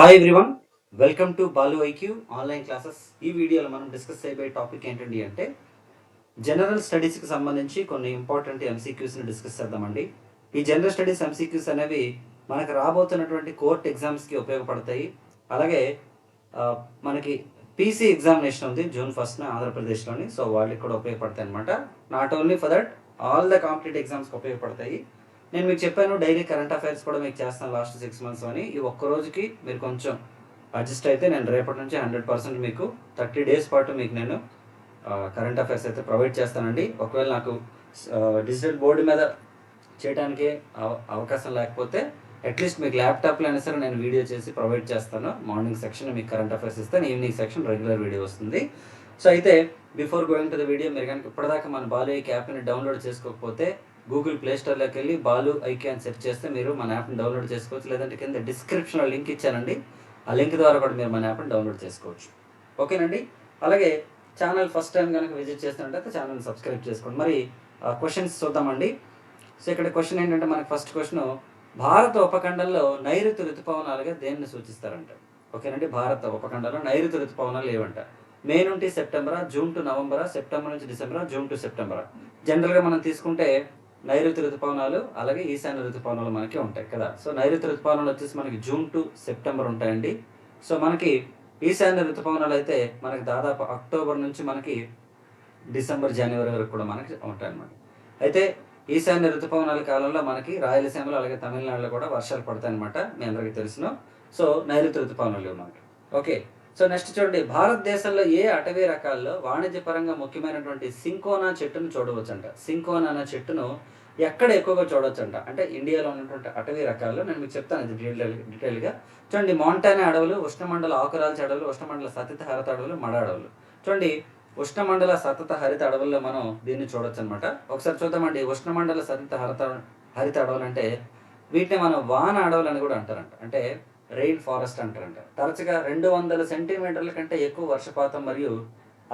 Hi everyone welcome to Balu IQ online classes ఈ వీడియోలో మనం డిస్కస్ చేయబోయే టాపిక్ ఏంటండి అంటే జనరల్ స్టడీస్కి సంబంధించి కొన్ని ఇంపార్టెంట్ ఎంసీక్యూస్ని డిస్కస్ చేద్దామండి. ఈ జనరల్ స్టడీస్ ఎంసీక్యూస్ అనేవి మనకు రాబోతున్నటువంటి కోర్ట్ ఎగ్జామ్స్కి ఉపయోగపడతాయి. అలాగే మనకి పీసీ ఎగ్జామినేషన్ ఉంది జూన్ ఫస్ట్న ఆంధ్రప్రదేశ్లోని. సో వాళ్ళకి కూడా ఉపయోగపడతాయి అనమాట not only for that all the competitive ఎగ్జామ్స్కి ఉపయోగపడతాయి. నేను మీకు చెప్పాను డైలీ కరెంట్ అఫైర్స్ కూడా మీకు చేస్తాను లాస్ట్ సిక్స్ మంత్స్ అని. ఈ ఒక్క రోజుకి మీరు కొంచెం అడ్జస్ట్ అయితే నేను రేపటి నుంచి హండ్రెడ్ పర్సెంట్ మీకు థర్టీ డేస్ పాటు మీకు నేను కరెంట్ అఫైర్స్ అయితే ప్రొవైడ్ చేస్తానండి. ఒకవేళ నాకు డిజిటల్ బోర్డు మీద చేయడానికి అవ- అవకాశం లేకపోతే అట్లీస్ట్ మీకు ల్యాప్టాప్లో అయినా సరే నేను వీడియో చేసి ప్రొవైడ్ చేస్తాను. మార్నింగ్ సెక్షన్ మీకు కరెంట్ అఫైర్స్ ఇస్తాను ఈవినింగ్ సెక్షన్ రెగ్యులర్ వీడియో వస్తుంది. సో అయితే before going to the video మీరు కనుక ఇప్పటిదాకా మన బాలయ్య యాప్ని డౌన్లోడ్ చేసుకోకపోతే గూగుల్ ప్లేస్టోర్లోకి వెళ్ళి బాలు ఐకే అని సెర్చ్ చేస్తే మీరు మన యాప్ని డౌన్లోడ్ చేసుకోవచ్చు. లేదంటే కింద డిస్క్రిప్షన్లో లింక్ ఇచ్చానండి. ఆ లింక్ ద్వారా కూడా మీరు మన యాప్ని డౌన్లోడ్ చేసుకోవచ్చు. ఓకేనండి? అలాగే ఛానల్ ఫస్ట్ టైం కనుక విజిట్ చేస్తున్నట్టయితే ఛానల్ సబ్స్క్రైబ్ చేసుకోండి. మరి క్వశ్చన్స్ చూద్దామండి. సో ఇక్కడ క్వశ్చన్ ఏంటంటే మనకి ఫస్ట్ క్వశ్చన్ భారత ఉపఖండంలో నైరుతి ఋతుపవనాలుగా దేన్ని సూచిస్తారంట? ఓకేనండి? భారత ఉపఖండంలో నైరుతి ఋతుపవనాలు ఏవంట? మే నుండి సెప్టెంబరా జూన్ టు నవంబరా సెప్టెంబర్ నుంచి డిసెంబరా జూన్ టు సెప్టెంబరా. జనరల్గా మనం తీసుకుంటే నైరుతి ఋతుపవనాలు అలాగే ఈశాన్య ఋతుపవనాలు మనకి ఉంటాయి కదా. సో నైరుతి ఋతుపవనాలు వచ్చేసి మనకి జూన్ టు సెప్టెంబర్ ఉంటాయండి. సో మనకి ఈశాన్య ఋతుపవనాలు అయితే మనకి దాదాపు అక్టోబర్ నుంచి మనకి డిసెంబర్ జనవరి వరకు కూడా మనకి ఉంటాయన్నమాట. అయితే ఈశాన్య ఋతుపవనాల కాలంలో మనకి రాయలసీమలో అలాగే తమిళనాడులో కూడా వర్షాలు పడతాయన్నమాట. మీ అందరికీ తెలుసును. సో నైరుతి ఋతుపవనాలు అన్నమాట ఓకే. సో నెక్స్ట్ చూడండి భారతదేశంలో ఏ అటవీ రకాల్లో వాణిజ్యపరంగా ముఖ్యమైనటువంటి సింకోనా చెట్టును చూడవచ్చంట. సింకోనా అనే చెట్టును ఎక్కడ ఎక్కువగా చూడవచ్చంట? అంటే ఇండియాలో ఉన్నటువంటి అటవీ రకాల్లో నేను మీకు చెప్తాను ఇది డీటెయిల్ డీటెయిల్గా చూడండి మౌంటానా అడవులు ఉష్ణమండల ఆకురాల్చి అడవులు ఉష్ణమండల సతత హరిత అడవులు మడ అడవులు. చూడండి ఉష్ణమండల సతత హరిత అడవుల్లో మనం దీన్ని చూడొచ్చు అనమాట ఒకసారి చూద్దామండి ఉష్ణమండల సతత హరిత హరిత అడవులు అంటే వీటిని మనం వాన అడవులు అని కూడా అంటారంట. అంటే రెయిన్ ఫారెస్ట్ అంటారంట. తరచుగా రెండు వందల సెంటీమీటర్ల కంటే ఎక్కువ వర్షపాతం మరియు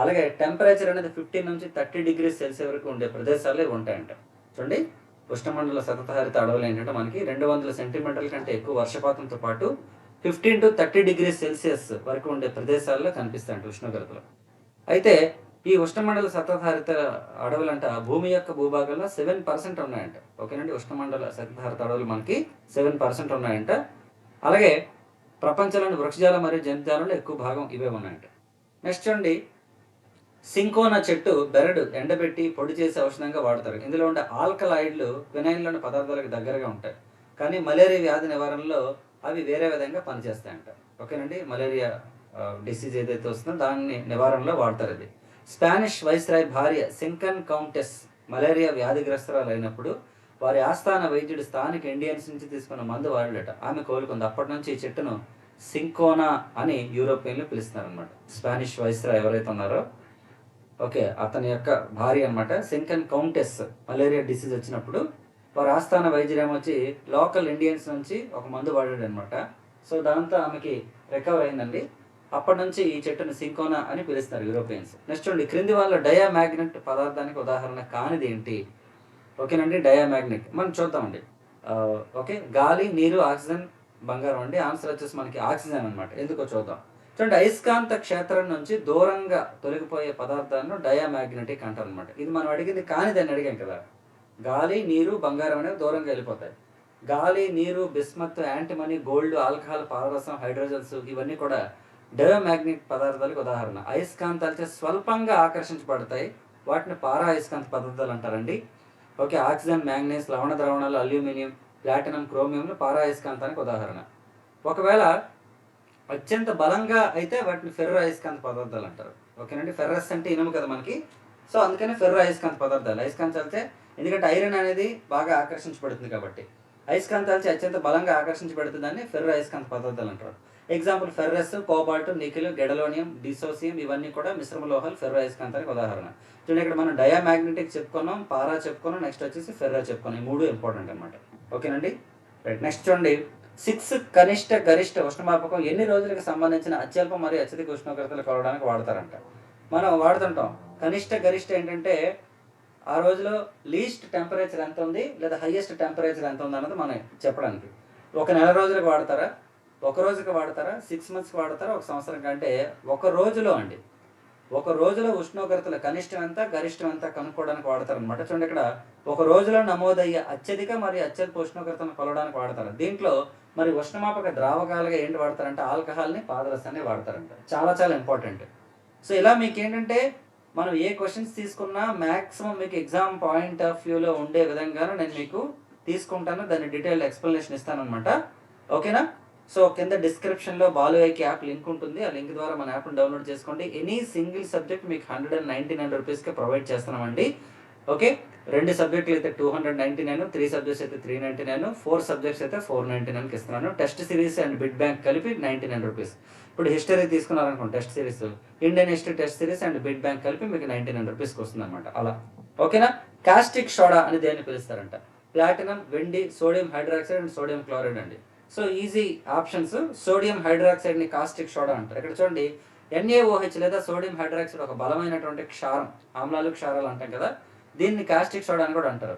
అలాగే టెంపరేచర్ అనేది ఫిఫ్టీన్ నుంచి థర్టీ డిగ్రీస్ సెల్సియస్ వరకు ఉండే ప్రదేశాలే ఉంటాయంట. చూడండి ఉష్ణమండల సతతహరిత అడవులు ఏంటంటే మనకి రెండు వందల సెంటీమీటర్ల కంటే ఎక్కువ వర్షపాతంతో పాటు fifteen to thirty degrees Celsius వరకు ఉండే ప్రదేశాల్లో కనిపిస్తాయంట ఉష్ణోగ్రతలు. అయితే ఈ ఉష్ణమండల సతతహరిత అడవులంట భూమి యొక్క భూభాగంలో సెవెన్ పర్సెంట్ ఉన్నాయంట. ఓకేనండి ఉష్ణమండల సతతహరిత అడవులు మనకి సెవెన్ పర్సెంట్ ఉన్నాయంట. అలాగే ప్రపంచంలోని వృక్షజాలం మరియు జంతుజాలంలో ఎక్కువ భాగం ఇవే ఉన్నాయంట. నెక్స్ట్ చూడండి. సింకోనా చెట్టు బెరడు ఎండబెట్టి పొడి చేసి ఔషధంగా వాడతారు. ఇందులో ఉండే ఆల్కలాయిడ్లు వినైన్లోని పదార్థాలకు దగ్గరగా ఉంటాయి. కానీ మలేరియా వ్యాధి నివారణలో అవి వేరే విధంగా పనిచేస్తాయంట. ఓకేనండి? మలేరియా డిసీజ్ ఏదైతే వస్తుందో దాన్ని నివారణలో వాడతారు అది. స్పానిష్ వైస్రాయ్ భార్య సింకన్ కౌంటెస్ మలేరియా వ్యాధిగ్రస్తురాలు అయినప్పుడు వారి ఆస్థాన వైద్యుడు స్థానిక ఇండియన్స్ నుంచి తీసుకున్న మందు వాడలేట ఆమె కోలుకుంది. అప్పటి నుంచి ఈ చెట్టును సింకోనా అని యూరోపియన్లు పిలుస్తారనమాట స్పానిష్ వైస్రా ఎవరైతే ఉన్నారో ఓకే అతని యొక్క భార్య అనమాట సింకన్ కౌంటెస్ మలేరియా డిసీజ్ వచ్చినప్పుడు వారి ఆస్థాన వైద్యుడు వచ్చి లోకల్ ఇండియన్స్ నుంచి ఒక మందు వాడాడు అనమాట సో దాంతో ఆమెకి రికవర్ అయిందండి. అప్పటి నుంచి ఈ చెట్టును సింకోనా అని పిలుస్తారు యూరోపియన్స్. నెక్స్ట్ చూడండి క్రింది వాళ్ళ డయా మ్యాగ్నెట్ పదార్థానికి ఉదాహరణ కానిది ఏంటి? ఓకేనండి? డయామాగ్నెట్ మనం చూద్దామండి. ఓకే? గాలి నీరు ఆక్సిజన్ బంగారం అండి. ఆన్సర్ వచ్చేసి మనకి ఆక్సిజన్ అనమాట ఎందుకో చూద్దాం. చూడండి అయస్కాంత క్షేత్రం నుంచి దూరంగా తొలగిపోయే పదార్థాలను డయామాగ్నెటిక్ అంటారు అనమాట ఇది మనం అడిగింది కానిదని అడిగాం కదా. గాలి నీరు బంగారం అనేవి దూరంగా వెళ్ళిపోతాయి. గాలి నీరు బిస్మత్ యాంటిమనీ గోల్డ్ ఆల్కహాల్ పారరసం హైడ్రోజన్స్ ఇవన్నీ కూడా డయోమాగ్నెట్ పదార్థాలకు ఉదాహరణ. అయస్కాంతాలచే స్వల్పంగా ఆకర్షించబడతాయి. వాటిని పారా అయస్కాంత పదార్థాలు అంటారండి. ఓకే ఆక్సిజన్ మ్యాంగ్నీస్ లవణ ద్రవణాలు అల్యూమినియం ప్లాటినం క్రోమియంలు పారాయస్కాంతానికి ఉదాహరణ. ఒకవేళ అత్యంత బలంగా అయితే వాటిని ఫెర్రో అయస్కాంత పదార్థాలు అంటారు. ఓకేనండి? ఫెర్రస్ అంటే ఇనుము కదా మనకి. సో అందుకని ఫెర్రో అయస్కాంత పదార్థాలు అయస్కాంతాలతే ఎందుకంటే ఐరన్ అనేది బాగా ఆకర్షించబడుతుంది కాబట్టి. అయస్కాంతాలచే అత్యంత బలంగా ఆకర్షించబడుతుందని ఫెర్రో అయస్కాంత పదార్థాలు అంటారు. Example ferrous cobalt nickel gadolinium dysprosium ఇవన్నీ కూడా మిశ్రమ లోహాలు ఫెర్రో అయస్కాంతానికి ఉదాహరణ. చూడండి ఇక్కడ మనం డయామాగ్నెటిక్ చెప్పుకున్నాం పారా చెప్పుకున్నాం నెక్స్ట్ వచ్చేసి ఫెర్రా చెప్పుకున్నాం. ఈ మూడు ఇంపార్టెంట్ అనమాట ఓకేనండి? రైట్ నెక్స్ట్ చూడండి. సిక్స్ కనిష్ట గరిష్ట ఉష్ణమాపకం ఎన్ని రోజులకు సంబంధించిన అత్యల్ప మరియు అత్యధిక ఉష్ణోగ్రతలు కొలవడానికి వాడతారంట? మనం వాడుతుంటాం. కనిష్ట గరిష్ట ఏంటంటే ఆ రోజులో లీస్ట్ టెంపరేచర్ ఎంత ఉంది లేదా హైయెస్ట్ టెంపరేచర్ ఎంత ఉంది అన్నది మనం చెప్పడానికి. ఒక నెల రోజులకు వాడతారా? ఒక రోజుకి వాడతారా? సిక్స్ మంత్స్కి వాడతారా? ఒక సంవత్సరం కంటే ఒక రోజులో అండి. ఒక రోజులో ఉష్ణోగ్రతల కనిష్టం ఎంత గరిష్టం ఎంత కనుక్కోవడానికి వాడతారు అనమాట చూడండి ఇక్కడ ఒక రోజులో నమోదయ్యే అత్యధిక మరియు అత్యల్ప ఉష్ణోగ్రతను కొలవడానికి వాడతారు. దీంట్లో మరి ఉష్ణమాపక ద్రావకాలుగా ఏంటి వాడతారంటే ఆల్కహాల్ని పాదరసాన్ని వాడతారంట. చాలా చాలా ఇంపార్టెంట్. సో ఇలా మీకు ఏంటంటే మనం ఏ క్వశ్చన్స్ తీసుకున్నా మ్యాక్సిమం మీకు ఎగ్జామ్ పాయింట్ ఆఫ్ వ్యూలో ఉండే విధంగా నేను మీకు తీసుకుంటాను. దాని డీటెయిల్ ఎక్స్ప్లెనేషన్ ఇస్తాను అనమాట ఓకేనా? సో కింద డిస్క్రిప్షన్లో బాలు ఐకి యాప్ లింక్ ఉంటుంది. ఆ లింక్ ద్వారా మన యాప్ను డౌన్లోడ్ చేసుకోండి. ఎనీ సింగిల్ సబ్జెక్ట్ మీకు హండ్రెడ్ అండ్ నైంటీ నైన్ రూపీస్కి ప్రొవైడ్ చేస్తున్నామండి. ఓకే రెండు సబ్జెక్టులు అయితే two hundred ninety nine three subjects అయితే three ninety nine four subjects అయితే ఫోర్ నైంటీ నైన్కి ఇస్తున్నాను. Test series and bit bank కలిపి నైంటీ నైన్ రూపీస్ ఇప్పుడు history తీసుకున్నారనుకోండి test series Indian history test series and bit bank కలిపి మీకు ninety nine రూపీస్కి వస్తుంది అనమాట అలా ఓకేనా కాస్టిక్ సోడా అని దేన్ని పిలుస్తారంట? ప్లాటినం వెండి sodium hydroxide and sodium chloride అండి. So easy options. సోడియం హైడ్రాక్సైడ్ని కాస్టిక్ సోడా అంటారు. ఇక్కడ చూడండి ఎన్ఏఓహెచ్ లేదా సోడియం హైడ్రాక్సైడ్ ఒక బలమైనటువంటి క్షారం ఆమ్లాలు క్షారాలు అంటాం కదా దీన్ని కాస్టిక్ సోడా అని కూడా అంటారు.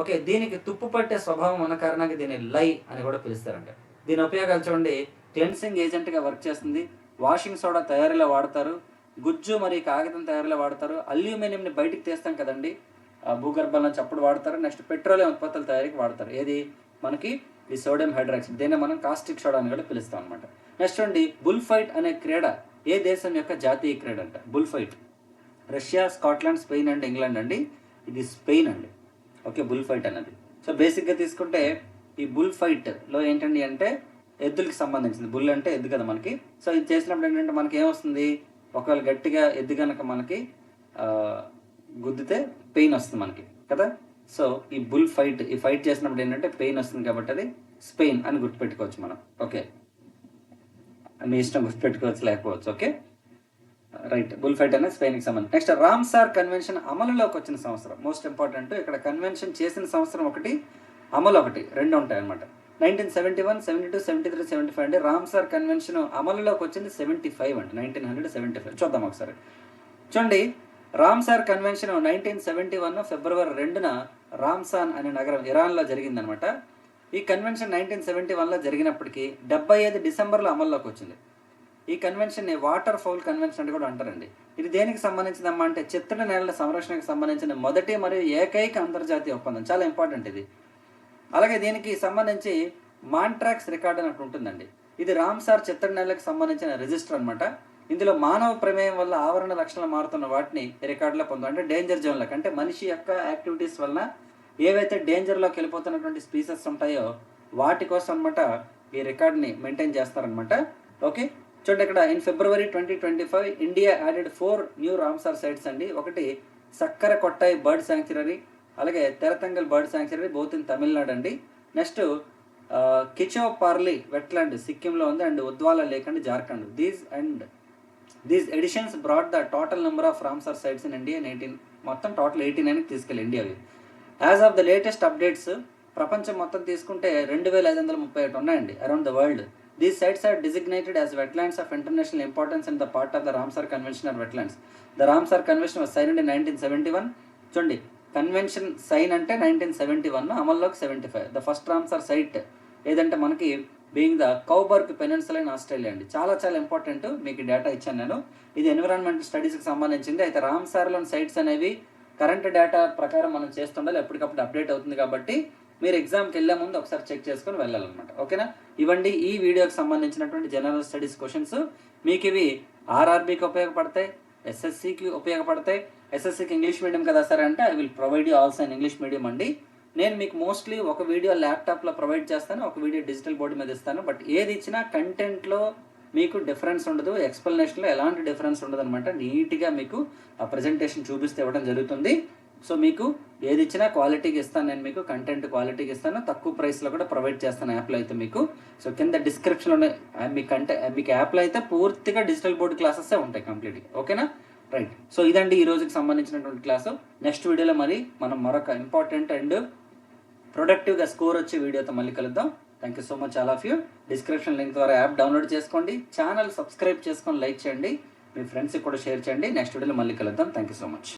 ఓకే దీనికి తుప్పు పట్టే స్వభావం ఉన్న కారణంగా దీన్ని లై అని కూడా పిలుస్తారంట. దీని ఉపయోగాలు చూడండి క్లెన్సింగ్ ఏజెంట్గా వర్క్ చేస్తుంది వాషింగ్ సోడా తయారీలో వాడతారు గుజ్జు మరియు కాగితం తయారీలో వాడతారు అల్యూమినియంని బయటికి తీస్తాం కదండి భూగర్భంలో చప్పుడు వాడతారు నెక్స్ట్ పెట్రోలియం ఉత్పత్తుల తయారీకి వాడతారు. ఏది? మనకి ఈ సోడియం హైడ్రాక్సైడ్. దీన్ని మనం కాస్టిక్ సోడా అని కూడా పిలుస్తాం అనమాట నెక్స్ట్ అండి బుల్ ఫైట్ అనే క్రీడ ఏ దేశం యొక్క జాతీయ క్రీడ అంట? Bull fight Russia Scotland Spain and England అండి. ఇది స్పెయిన్ అండి. ఓకే బుల్ ఫైట్ అన్నది. సో బేసిక్గా తీసుకుంటే ఈ బుల్ ఫైట్లో ఏంటండి అంటే ఎద్దులకి సంబంధించింది. బుల్ అంటే ఎద్దు కదా మనకి. సో ఇది చేసినప్పుడు ఏంటంటే మనకి ఏమొస్తుంది? ఒకవేళ గట్టిగా ఎద్దు కనుక మనకి గుద్దితే పెయిన్ వస్తుంది మనకి. కదా? సో ఈ బుల్ ఫైట్ ఈ ఫైట్ చేసినప్పుడు ఏంటంటే పెయిన్ వస్తుంది కాబట్టి అది స్పెయిన్ అని గుర్తుపెట్టుకోవచ్చు మనం. ఓకే. మీ ఇష్టం గుర్తుపెట్టుకోవచ్చు లేకపోవచ్చు ఓకే? రైట్ బుల్ ఫైట్ అనేది స్పెయిన్కి సంబంధం నెక్స్ట్ రామ్సార్ కన్వెన్షన్ అమలులోకి వచ్చిన సంవత్సరం. మోస్ట్ ఇంపార్టెంట్ ఇక్కడ కన్వెన్షన్ చేసిన సంవత్సరం ఒకటి అమలు ఒకటి రెండు ఉంటాయన్నమాట nineteen seventy one seventy two seventy three seventy five అంటే రామ్సార్ కన్వెన్షన్ అమలులోకి వచ్చింది సెవెంటీ ఫైవ్ అండి నైన్టీన్ హండ్రెడ్ సెవెంటీ ఫైవ్ చూద్దాం ఒకసారి. చూడండి Ramsar convention nineteen seventy one February రెండున రామ్సాన్ అనే నగరం ఇరాన్లో జరిగిందనమాట ఈ కన్వెన్షన్ నైన్టీన్ సెవెంటీ వన్లో జరిగినప్పటికీ డెబ్బై ఐదు డిసెంబర్లో అమల్లోకి వచ్చింది. ఈ కన్వెన్షన్ని వాటర్ ఫౌల్ కన్వెన్షన్ అని కూడా అంటారండి. ఇది దేనికి సంబంధించిందమ్మా అంటే చిత్తడి నేలల సంరక్షణకు సంబంధించిన మొదటి మరియు ఏకైక అంతర్జాతీయ ఒప్పందం. చాలా ఇంపార్టెంట్ ఇది. అలాగే దీనికి సంబంధించి మాంట్రాక్స్ రికార్డ్ అని ఉంటుందండి. ఇది రామ్సార్ చిత్తడి నేలకు సంబంధించిన రిజిస్టర్ అనమాట ఇందులో మానవ ప్రమేయం వల్ల ఆవరణ లక్షణాలు మారుతున్న వాటిని రికార్డులో పొందాం అంటే డేంజర్ జోన్లకు అంటే మనిషి యొక్క యాక్టివిటీస్ వలన ఏవైతే డేంజర్లోకి వెళ్ళిపోతున్నటువంటి స్పీసెస్ ఉంటాయో వాటి కోసం అనమాట ఈ రికార్డ్ని మెయింటైన్ చేస్తారనమాట ఓకే చూడండి ఇక్కడ in February twenty twenty five India added four new Ramsar sites అండి. ఒకటి సక్కర కొట్టాయి బర్డ్ శాంక్చురీ అలాగే Therthangal bird sanctuary both in Tamil Nadu అండి. నెక్స్ట్ కిచో పార్లీ వెట్లాండ్ సిక్కింలో ఉంది and Udhwa lake and Jharkhand these and these additions brought the total number of Ramsar sites in India eighteen మొత్తం total eighty నైన్కి తీసుకెళ్ళి ఇండియావి as of the latest updates ప్రపంచం మొత్తం తీసుకుంటే రెండు వేల ఐదు వందల ముప్పై ఒకటి ఉన్నాయండి around the world these sites are designated as wetlands of international importance in the part of the Ramsar convention or wetlands the Ramsar convention was sign in nineteen seventy one చూడండి కన్వెన్షన్ సైన్ అంటే nineteen seventy one అమల్లోకి seventy five the first Ramsar site ఏదంటే మనకి being the Cobourg peninsula in Australia అండి. చాలా చాలా important మీకు data ఇచ్చాను నేను. ఇది ఎన్విరాన్మెంట్ స్టడీస్కి సంబంధించింది. అయితే రామ్సార్లోని సైట్స్ అనేవి కరెంట్ డేటా ప్రకారం మనం చేస్తుండాలి ఎప్పటికప్పుడు అప్డేట్ అవుతుంది కాబట్టి మీరు ఎగ్జామ్కి వెళ్ళే ముందు ఒకసారి చెక్ చేసుకొని వెళ్ళాలన్నమాట. ఓకేనా? ఇవ్వండి ఈ వీడియోకి సంబంధించినటువంటి జనరల్ స్టడీస్ క్వశ్చన్స్. మీకు ఇవి ఆర్ఆర్బీకి ఉపయోగపడతాయి ఎస్ఎస్సికి ఉపయోగపడతాయి. ఎస్ఎస్సికి ఇంగ్లీష్ మీడియం కదా సార్ అంటే I will provide you also in English medium అండి. నేను మీకు మోస్ట్లీ ఒక వీడియో ల్యాప్టాప్లో ప్రొవైడ్ చేస్తాను ఒక వీడియో డిజిటల్ బోర్డు మీద ఇస్తాను. బట్ ఏది ఇచ్చినా కంటెంట్లో మీకు డిఫరెన్స్ ఉండదు ఎక్స్ప్లెనేషన్లో ఎలాంటి డిఫరెన్స్ ఉండదు అనమాట నీట్గా మీకు ఆ ప్రజెంటేషన్ చూపిస్తే ఇవ్వడం జరుగుతుంది. సో మీకు ఏది ఇచ్చినా క్వాలిటీకి ఇస్తాను నేను మీకు కంటెంట్ క్వాలిటీకి ఇస్తాను. తక్కువ ప్రైస్లో కూడా ప్రొవైడ్ చేస్తాను యాప్లో అయితే మీకు. సో కింద డిస్క్రిప్షన్లో మీ కంటే మీకు యాప్లో అయితే పూర్తిగా డిజిటల్ బోర్డు క్లాసెస్ ఉంటాయి కంప్లీట్గా ఓకేనా? రైట్ సో ఇదండి ఈ రోజుకి సంబంధించినటువంటి క్లాసు నెక్స్ట్ వీడియోలో మరి మనం మరొక ఇంపార్టెంట్ అండ్ ప్రొడక్టివ్గా స్కోర్ వచ్చే వీడియోతో మళ్ళీ కలుద్దాం. Thank you so much all of you description link ద్వారా యాప్ డౌన్లోడ్ చేసుకోండి. ఛానల్ సబ్స్క్రైబ్ చేసుకొని లైక్ చేయండి. మీ ఫ్రెండ్స్కి కూడా షేర్ చేయండి. నెక్స్ట్ వీడియోలో మళ్ళీ కలుద్దాం. Thank you so much